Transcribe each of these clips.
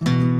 Bir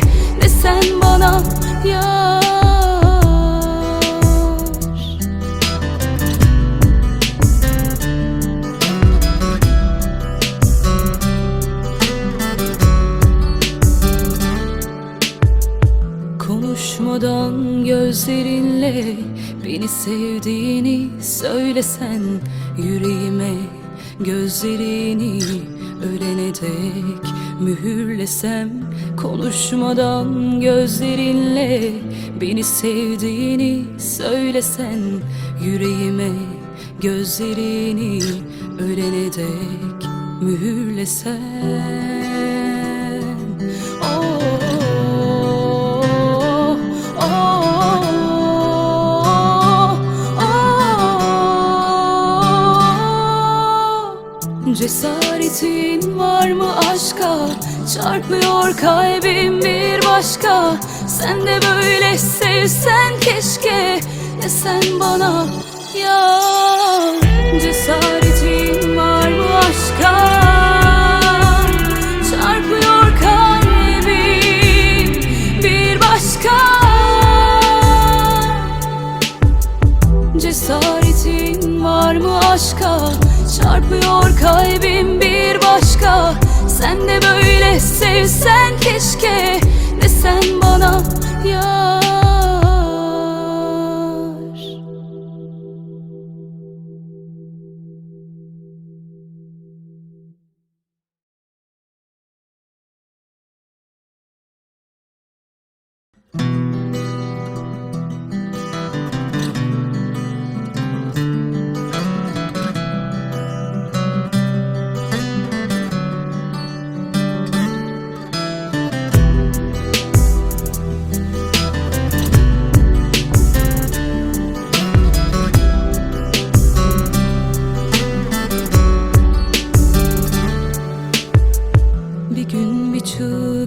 Konuşmadan gözlerinle beni sevdiğini söylesen yüreğime gözlerini ölene dek mühürlesem konuşmadan gözlerinle beni sevdiğini söylesen yüreğime gözlerini ölene dek mühürlesen Çarpıyor kalbim bir başka. Sen de böyle sevsen keşke. Desen bana ya Cesaretin var mı aşka? Çarpıyor kalbim bir başka. Cesaretin var mı aşka? Çarpıyor kalbim bir başka Sen de böyle sevsen keşke. Desen bana yar. Bir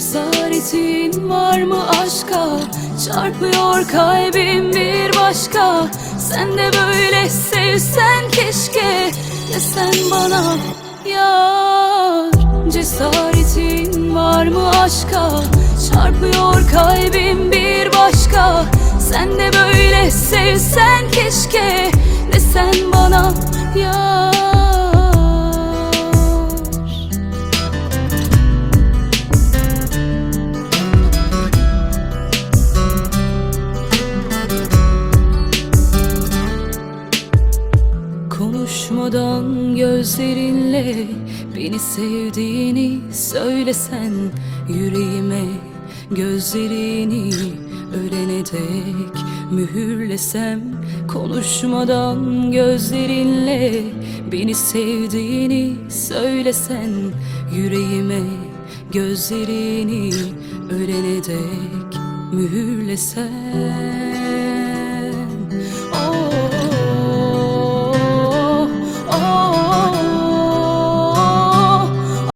Cesaretin var mı aşka? Çarpıyor kalbim bir başka. Sen de böyle sevsen keşke. Desen bana yar. Cesaretin var mı aşka? Çarpıyor kalbim bir başka. Sen de böyle sevsen keşke. Desen bana yar Konuşmadan gözlerinle Beni sevdiğini söylesen yüreğime Gözlerini ölene dek mühürlesem Konuşmadan gözlerinle Beni sevdiğini söylesen yüreğime Gözlerini ölene dek mühürlesem